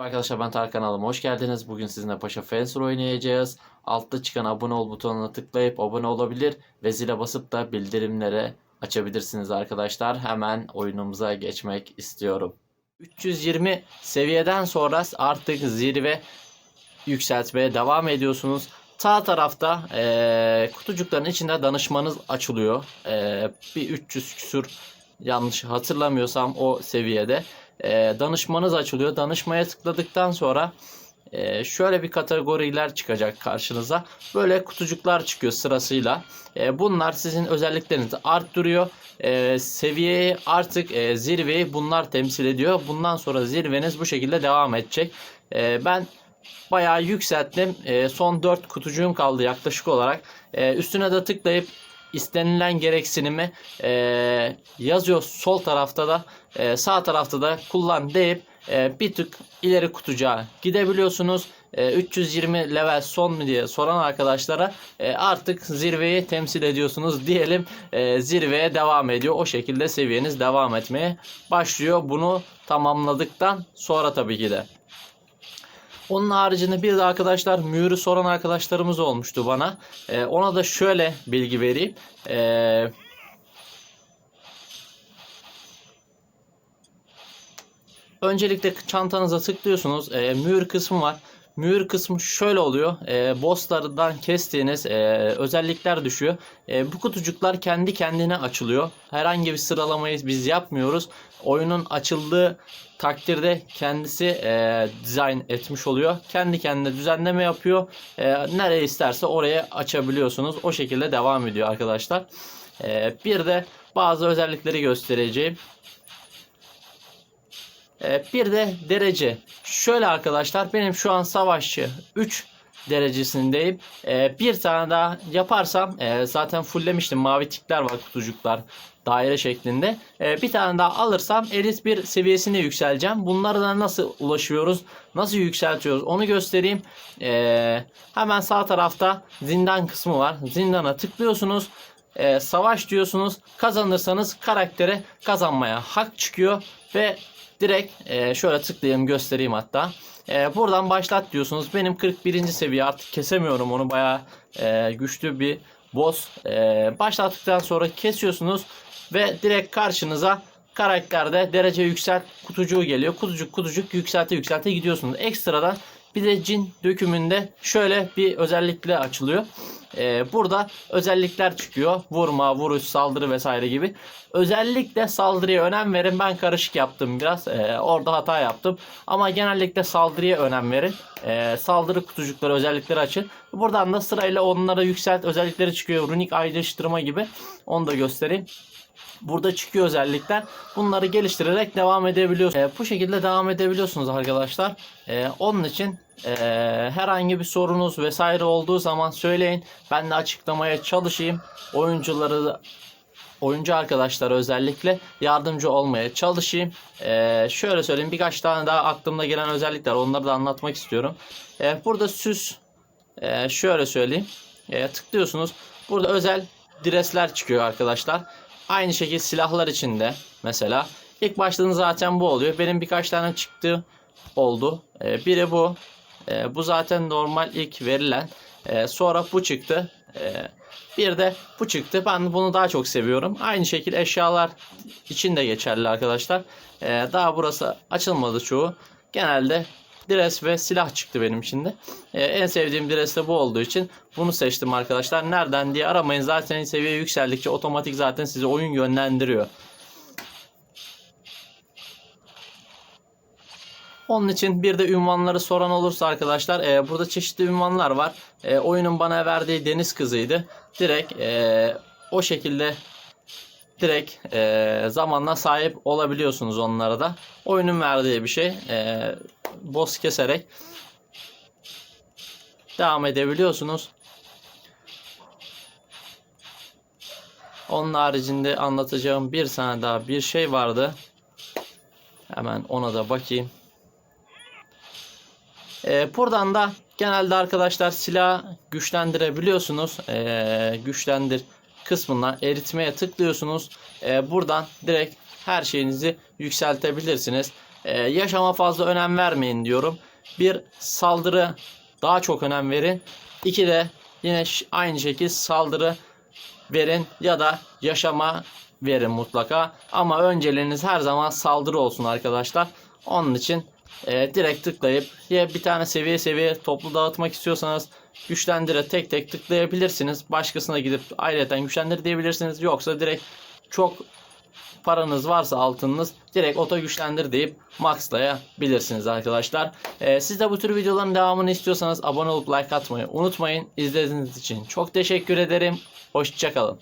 Merhaba Arkadaşlar ben Tarkan kanalıma hoş geldiniz. Bugün sizinle Paşa Fencer oynayacağız. Altta çıkan abone ol butonuna tıklayıp abone olabilir ve zile basıp da bildirimleri açabilirsiniz arkadaşlar. Hemen oyunumuza geçmek istiyorum. 320 seviyeden sonra artık zirve yükseltmeye devam ediyorsunuz. Sağ tarafta eee, kutucukların içinde danışmanız açılıyor. Eee, bir 300 küsür yanlış hatırlamıyorsam o seviyede e, danışmanız açılıyor. Danışmaya tıkladıktan sonra e, şöyle bir kategoriler çıkacak karşınıza. Böyle kutucuklar çıkıyor sırasıyla. E, bunlar sizin özelliklerinizi arttırıyor. E, seviyeyi artık e, zirveyi bunlar temsil ediyor. Bundan sonra zirveniz bu şekilde devam edecek. E, ben bayağı yükselttim. E, son 4 kutucuğum kaldı yaklaşık olarak. E, üstüne de tıklayıp istenilen gereksinimi e, yazıyor sol tarafta da e, sağ tarafta da kullan deyip e, bir tık ileri kutucuğa gidebiliyorsunuz. E, 320 level son mu diye soran arkadaşlara e, artık zirveyi temsil ediyorsunuz diyelim. E, zirveye devam ediyor. O şekilde seviyeniz devam etmeye başlıyor. Bunu tamamladıktan sonra tabii ki de. Onun haricinde bir de arkadaşlar mühürü soran arkadaşlarımız olmuştu bana. Ee, ona da şöyle bilgi vereyim. Ee, öncelikle çantanıza tıklıyorsunuz. Ee, mühür kısmı var. Mühür kısmı şöyle oluyor. E, bosslardan kestiğiniz e, özellikler düşüyor. E, bu kutucuklar kendi kendine açılıyor. Herhangi bir sıralamayı biz yapmıyoruz. Oyunun açıldığı takdirde kendisi e, dizayn etmiş oluyor. Kendi kendine düzenleme yapıyor. E, nereye isterse oraya açabiliyorsunuz. O şekilde devam ediyor arkadaşlar. E, bir de bazı özellikleri göstereceğim. Ee, bir de derece. Şöyle arkadaşlar benim şu an savaşçı 3 derecesindeyim. Ee, bir tane daha yaparsam e, zaten fulllemiştim. Mavi tikler var kutucuklar daire şeklinde. Ee, bir tane daha alırsam elit bir seviyesine yükseleceğim. Bunlara da nasıl ulaşıyoruz? Nasıl yükseltiyoruz? Onu göstereyim. Ee, hemen sağ tarafta zindan kısmı var. Zindana tıklıyorsunuz. Ee, savaş diyorsunuz. Kazanırsanız karaktere kazanmaya hak çıkıyor ve Direkt e, şöyle tıklayayım göstereyim hatta. E, buradan başlat diyorsunuz. Benim 41. seviye artık kesemiyorum onu bayağı e, güçlü bir boss. E, başlattıktan sonra kesiyorsunuz ve direkt karşınıza karakterde derece yükselt kutucuğu geliyor. Kutucuk kutucuk yükselte yükselte gidiyorsunuz. Ekstradan bir de cin dökümünde şöyle bir özellikle açılıyor. Ee, burada özellikler çıkıyor. Vurma, vuruş, saldırı vesaire gibi. Özellikle saldırıya önem verin. Ben karışık yaptım biraz. Ee, orada hata yaptım. Ama genellikle saldırıya önem verin. Ee, saldırı kutucukları özellikleri açın. Buradan da sırayla onlara yükselt özellikleri çıkıyor. Runik ayrıştırma gibi. Onu da göstereyim. Burada çıkıyor özellikler. Bunları geliştirerek devam edebiliyorsunuz. E, bu şekilde devam edebiliyorsunuz arkadaşlar. E, onun için e, herhangi bir sorunuz vesaire olduğu zaman söyleyin. Ben de açıklamaya çalışayım. Oyuncuları oyuncu arkadaşlar özellikle yardımcı olmaya çalışayım. Ee, şöyle söyleyeyim birkaç tane daha aklımda gelen özellikler onları da anlatmak istiyorum. Ee, burada süs e, şöyle söyleyeyim. E, tıklıyorsunuz. Burada özel dresler çıkıyor arkadaşlar. Aynı şekilde silahlar içinde mesela. ilk başlığında zaten bu oluyor. Benim birkaç tane çıktı oldu. Ee, biri bu. Ee, bu zaten normal ilk verilen. Ee, sonra bu çıktı. Ee, bir de bu çıktı. Ben bunu daha çok seviyorum. Aynı şekilde eşyalar için de geçerli arkadaşlar. Ee, daha burası açılmadı çoğu. Genelde Dres ve silah çıktı benim şimdi. Ee, en sevdiğim dres de bu olduğu için bunu seçtim arkadaşlar. Nereden diye aramayın. Zaten seviye yükseldikçe otomatik zaten sizi oyun yönlendiriyor. Onun için bir de ünvanları soran olursa arkadaşlar e, burada çeşitli ünvanlar var. E, oyunun bana verdiği deniz kızıydı. Direkt e, o şekilde direkt e, zamanla sahip olabiliyorsunuz onlara da. Oyunun verdiği bir şey. E, boss keserek devam edebiliyorsunuz. Onun haricinde anlatacağım bir tane daha bir şey vardı. Hemen ona da bakayım. Ee, buradan da genelde arkadaşlar silah güçlendirebiliyorsunuz. Ee, güçlendir kısmına eritmeye tıklıyorsunuz. Ee, buradan direkt her şeyinizi yükseltebilirsiniz. e, yaşama fazla önem vermeyin diyorum. Bir saldırı daha çok önem verin. İki de yine aynı şekilde saldırı verin ya da yaşama verin mutlaka. Ama önceliğiniz her zaman saldırı olsun arkadaşlar. Onun için e, direkt tıklayıp ya bir tane seviye seviye toplu dağıtmak istiyorsanız güçlendire tek tek tıklayabilirsiniz. Başkasına gidip ayrıca güçlendir diyebilirsiniz. Yoksa direkt çok paranız varsa altınınız direkt oto güçlendir deyip maxlayabilirsiniz arkadaşlar. Ee, siz de bu tür videoların devamını istiyorsanız abone olup like atmayı unutmayın. İzlediğiniz için çok teşekkür ederim. Hoşçakalın.